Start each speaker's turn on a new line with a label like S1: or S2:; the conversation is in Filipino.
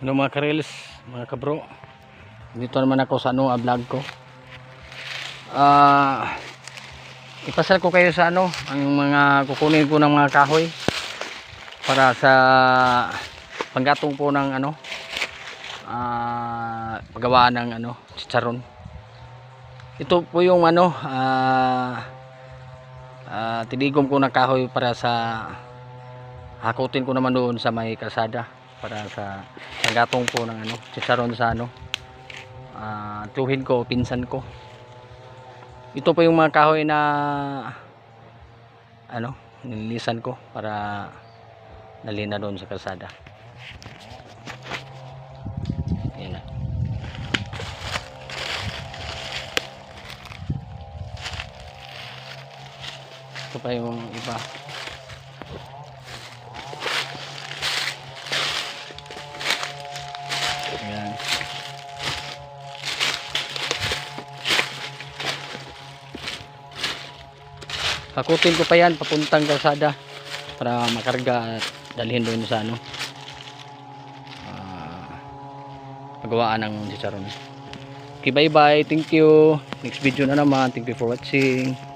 S1: Ano mga karels, mga kabro. Dito naman ako sa ano, ah, vlog ko. Ah, ipasal ko kayo sa ano, ang mga kukunin ko ng mga kahoy para sa panggatong po ng ano, ah, paggawa ng ano, chicharon. Ito po yung ano, ah, ah, tinigom ko ng kahoy para sa hakutin ko naman doon sa may kalsada para sa panggatong po ng ano, chicharon sa ano, ah, tuhin ko, pinsan ko. Ito po yung mga kahoy na ano, nililisan ko para dalhin na doon sa kalsada. Yan na. Ito pa yung iba. Hakutin ko pa yan papuntang kalsada para makarga at dalhin doon sa ano ah, pagawaan ng chicharon. Okay, bye bye. Thank you. Next video na naman. Thank you for watching.